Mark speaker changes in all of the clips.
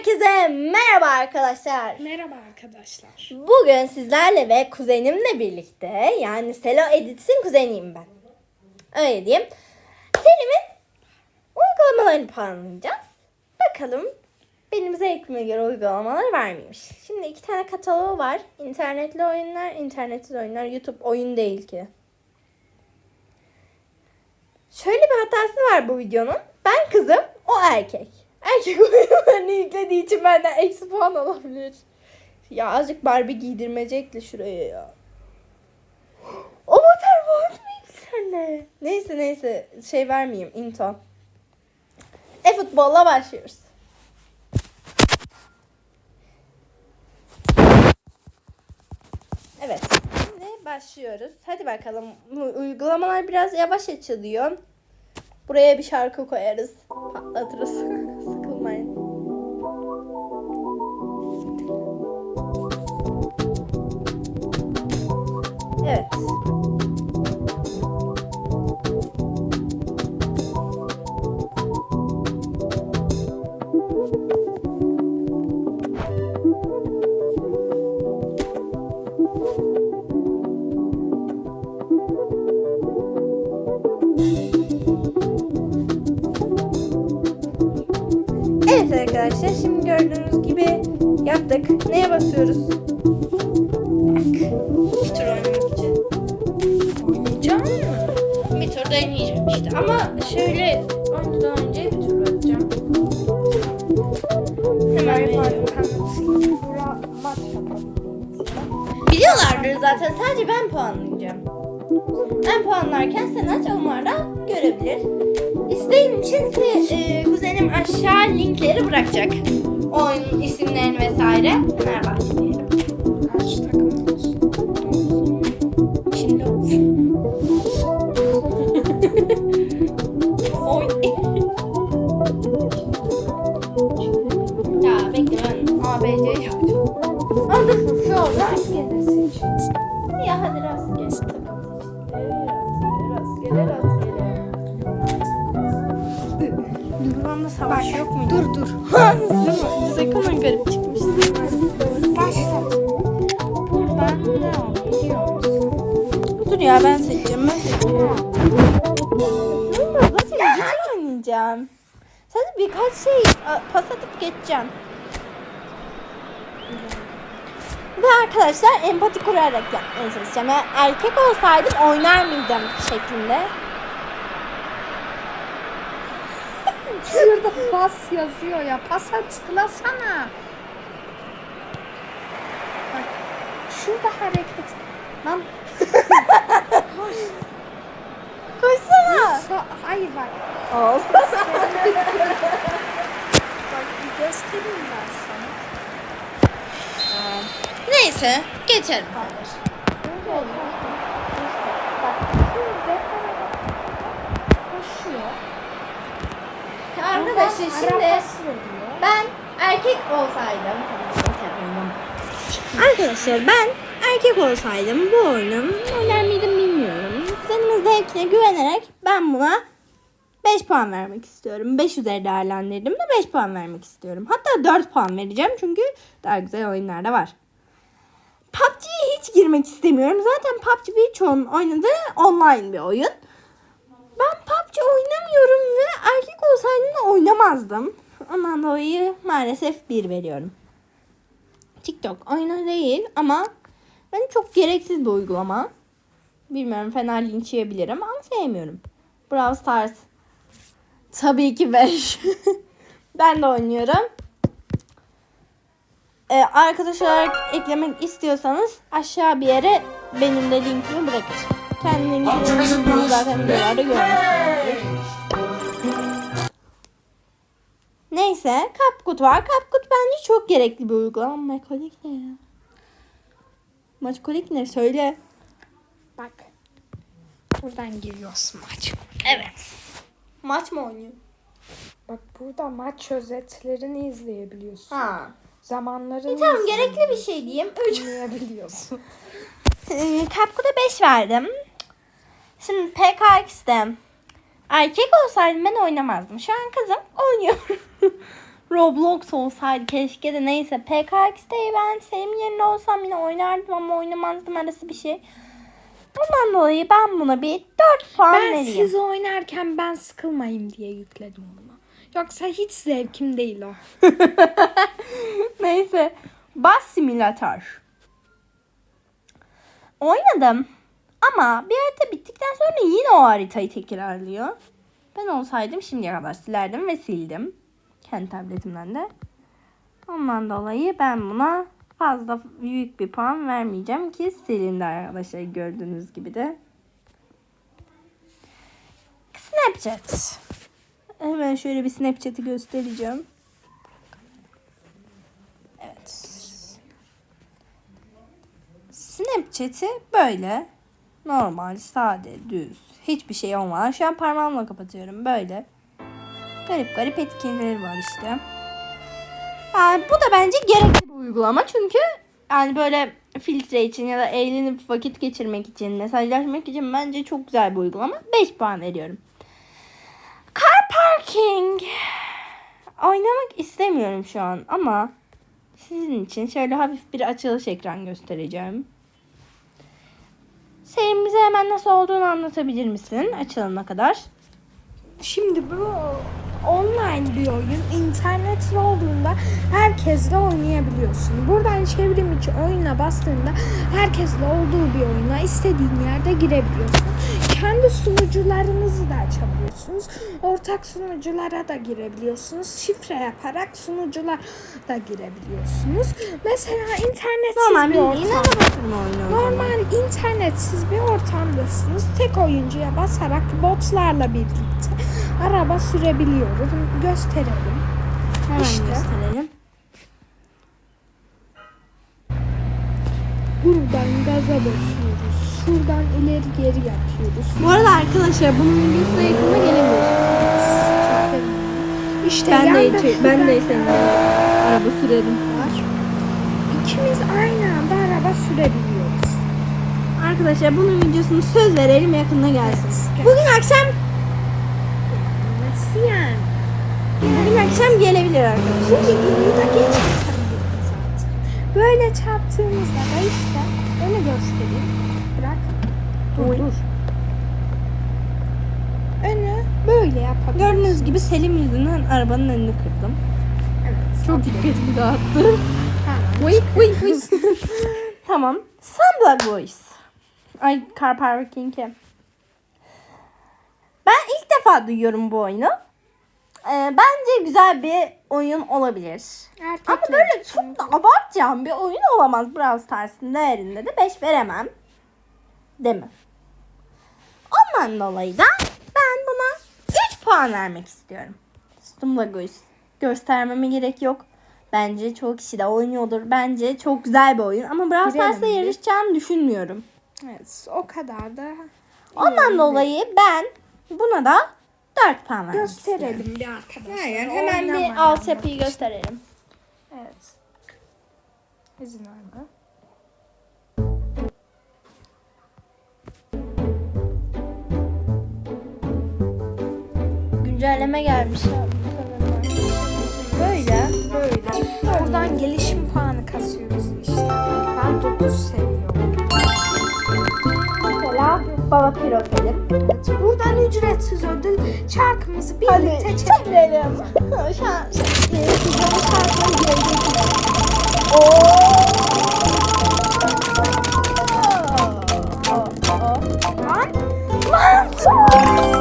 Speaker 1: Herkese merhaba arkadaşlar.
Speaker 2: Merhaba arkadaşlar.
Speaker 1: Bugün sizlerle ve kuzenimle birlikte yani Selo Edits'in kuzeniyim ben. Öyle diyeyim. Selim'in uygulamalarını puanlayacağız. Bakalım benim zevkime göre uygulamalar var mıymış. Şimdi iki tane kataloğu var. İnternetli oyunlar, internetsiz oyunlar. YouTube oyun değil ki. Şöyle bir hatası var bu videonun. Ben kızım, o erkek. Erkek oyunlarını yüklediği için benden eksi puan alabilir. Ya azıcık Barbie giydirmecekle şuraya ya. Avatar var mıydı sende? Neyse neyse şey vermeyeyim into. E futbolla başlıyoruz. Evet. Şimdi başlıyoruz. Hadi bakalım. Uygulamalar biraz yavaş açılıyor. Buraya bir şarkı koyarız. Patlatırız. Sıkılmayın. Evet. Arkadaşlar şimdi gördüğünüz gibi yaptık. Neye basıyoruz? Bir tur oynamak için.
Speaker 2: Oynayacağım mı?
Speaker 1: Bir tur deneyeceğim işte. Ama şöyle oyundan önce bir tur atacağım. Hemen veriyorum. Biliyorlardır zaten. Sadece ben puanlayacağım. Ben puanlarken sen aç onlar da görebilir. İsteğin için size, e, kuzenim aşağı linkleri bırakacak. Oyunun isimlerini vesaire. Fenerbahçe diyelim.
Speaker 2: Kaç takım?
Speaker 1: Şimdi olsun. Oy. ya bekle ben ABC yapacağım. Ama şu oldu.
Speaker 2: Rastgele.
Speaker 1: Ya hadi. Rastgele, savaş yok mu?
Speaker 2: Dur dur.
Speaker 1: Sakın garip çıkmış.
Speaker 2: Başla.
Speaker 1: Buradan ne? Dur ya ben seçeceğim. Ben seçeceğim. Nasıl ciddi oynayacağım? Sadece birkaç şey pas atıp geçeceğim. Ve arkadaşlar empati kurarak yapmaya çalışacağım. Yani erkek olsaydım oynar mıydım şeklinde.
Speaker 2: Şurada pas yazıyor ya. Pasa tıklasana. Bak. Şurada hareket. Lan. Koş.
Speaker 1: Koşsana.
Speaker 2: Sa Ay bak.
Speaker 1: Olsun.
Speaker 2: Bak bir göstereyim ben sana.
Speaker 1: Neyse geçelim.
Speaker 2: Koşuyor.
Speaker 1: Arkadaşlar şimdi ben erkek olsaydım Arkadaşlar ben erkek olsaydım bu oyunu oynar mıydım bilmiyorum. Kuzenimin zevkine güvenerek ben buna 5 puan vermek istiyorum. 5 üzeri değerlendirdim de 5 puan vermek istiyorum. Hatta 4 puan vereceğim çünkü daha güzel oyunlar da var. PUBG'ye hiç girmek istemiyorum. Zaten PUBG birçoğunun oynadığı online bir oyun. Ben PUBG oynamıyorum ve erkek olsaydım da oynamazdım. Ondan dolayı maalesef bir veriyorum. TikTok oyunu değil ama ben çok gereksiz bir uygulama. Bilmiyorum fena linç yiyebilirim ama sevmiyorum. Brawl Stars. Tabii ki 5. ben de oynuyorum. Ee, arkadaş eklemek istiyorsanız aşağı bir yere benim de linkimi bırakırım. Kendi linkimi zaten videolarda görmüşsünüzdür. Neyse Kapkut var. Kapkut bence çok gerekli bir uygulama. Mekolik ne ya? Maçkolik ne? Söyle.
Speaker 2: Bak. Buradan giriyorsun maç.
Speaker 1: Evet. Maç mı oynuyor?
Speaker 2: Bak burada maç özetlerini izleyebiliyorsun.
Speaker 1: Ha.
Speaker 2: Zamanlarını
Speaker 1: E, tamam gerekli bir şey diyeyim. 3.
Speaker 2: izleyebiliyorsun.
Speaker 1: Kapkut'a 5 verdim. Şimdi PKX'de erkek olsaydım ben oynamazdım. Şu an kızım oynuyor. Roblox olsaydı keşke de neyse. PKX'teyi ben Selim yerinde olsam yine oynardım ama oynamazdım arası bir şey. Bundan dolayı ben buna bir 4 puan
Speaker 2: Ben
Speaker 1: vereyim.
Speaker 2: siz oynarken ben sıkılmayayım diye yükledim onu. Yoksa hiç zevkim değil o.
Speaker 1: Neyse. Bus simülatör. Oynadım. Ama bir harita bittikten sonra yine o haritayı tekrarlıyor. Ben olsaydım şimdiye kadar silerdim ve sildim. Kendi tabletimden de. Ondan dolayı ben buna fazla büyük bir puan vermeyeceğim ki silindi arkadaşlar gördüğünüz gibi de. Snapchat. Hemen şöyle bir Snapchat'i göstereceğim. Evet. Snapchat'i böyle normal, sade, düz, hiçbir şey olmadan şu an parmağımla kapatıyorum böyle. Garip garip etkileri var işte. Yani bu da bence gerekli bir uygulama çünkü yani böyle filtre için ya da eğlenip vakit geçirmek için, mesajlaşmak için bence çok güzel bir uygulama. 5 puan veriyorum. Car parking. Oynamak istemiyorum şu an ama sizin için şöyle hafif bir açılış ekran göstereceğim. Senin bize hemen nasıl olduğunu anlatabilir misin açılana kadar?
Speaker 2: Şimdi bu online bir oyun. İnternetli olduğunda herkesle oynayabiliyorsun. Buradan çevrim içi oyuna bastığında herkesle olduğu bir oyuna istediğin yerde girebiliyorsun. Kendi sunucularınızı da açabiliyorsunuz. Ortak sunuculara da girebiliyorsunuz. Şifre yaparak sunuculara da girebiliyorsunuz. Mesela internetsiz
Speaker 1: Normal
Speaker 2: bir ortam. Normal internetsiz bir ortamdasınız. Tek oyuncuya basarak botlarla birlikte araba sürebiliyoruz. Gösterelim.
Speaker 1: Hemen
Speaker 2: İşte.
Speaker 1: gösterelim.
Speaker 2: Buradan gaza basıyoruz. Şuradan ileri geri yapıyoruz.
Speaker 1: Bu arada arkadaşlar bunun da yakında gelebilir.
Speaker 2: İşte
Speaker 1: Ben de,
Speaker 2: yanda
Speaker 1: ben de seninle araba sürerim.
Speaker 2: var. İkimiz aynı anda araba sürebiliyoruz.
Speaker 1: Arkadaşlar bunun videosunu söz verelim yakında gelsin. Bugün akşam
Speaker 2: Nasıl yani?
Speaker 1: bugün akşam gelebilir arkadaşlar.
Speaker 2: Geç. Böyle çarptığımızda da işte onu göstereyim. Bırak. Dur dur. Önü böyle yapabiliriz.
Speaker 1: Gördüğünüz gibi Selim yüzünden arabanın önünü kırdım.
Speaker 2: Evet.
Speaker 1: Çok dikkatimi dağıttı.
Speaker 2: Tamam.
Speaker 1: Wait wait wait. tamam. Sunblock Boys. Ay car parking'e. Ben ilk defa duyuyorum bu oyunu. Ee, bence güzel bir oyun olabilir.
Speaker 2: Erkekler
Speaker 1: Ama böyle çok da abartacağım bir oyun olamaz Brawl Stars'ın değerinde de 5 veremem. Değil mi? Ondan dolayı da ben buna 3 puan vermek istiyorum. Stumla göz. Göstermeme gerek yok. Bence çoğu kişi de oynuyordur. Bence çok güzel bir oyun. Ama Brawl
Speaker 2: bir.
Speaker 1: yarışacağını düşünmüyorum.
Speaker 2: Evet o kadar da.
Speaker 1: Ondan dolayı ben buna da 4 puan vermek
Speaker 2: gösterelim bir arkadaşlar.
Speaker 1: Aynen. Hemen bir
Speaker 2: Oynamayan
Speaker 1: altyapıyı gösterelim.
Speaker 2: Evet. İzin verme.
Speaker 1: Güncelleme gelmiş. Böyle.
Speaker 2: Böyle. Buradan gelişim ücretsiz ödül çarkımızı birlikte çekelim.
Speaker 1: çevirelim. Şu an sizlerin şarkına girecek.
Speaker 2: Lan.
Speaker 1: Böyle.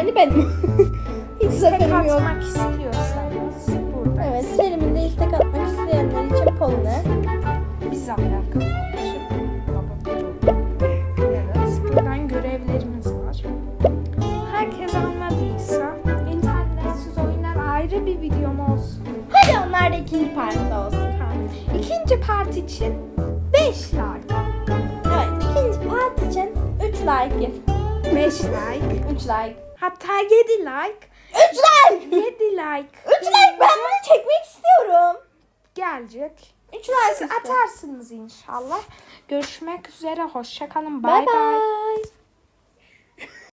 Speaker 1: Pengueni benim. Hiç zaferim yok.
Speaker 2: atmak istiyorsanız burada.
Speaker 1: Evet, Selim'in de istek atmak isteyenler için Poline.
Speaker 2: Biz alakalı Evet. Buradan görevlerimiz var. Herkes anladıysa internetsiz oyunlar ayrı bir videom olsun.
Speaker 1: Hadi onlar da ikinci parçada olsun.
Speaker 2: Tamam. İkinci part için 5 like.
Speaker 1: Evet ikinci part için 3 like yap.
Speaker 2: 5 like.
Speaker 1: 3 like.
Speaker 2: Hatta 7 like.
Speaker 1: 3 like!
Speaker 2: 7 like.
Speaker 1: 3 like ben bunu çekmek istiyorum.
Speaker 2: Gelecek.
Speaker 1: 3 like
Speaker 2: Siz atarsınız inşallah. Görüşmek üzere. Hoşçakalın. Bay bay.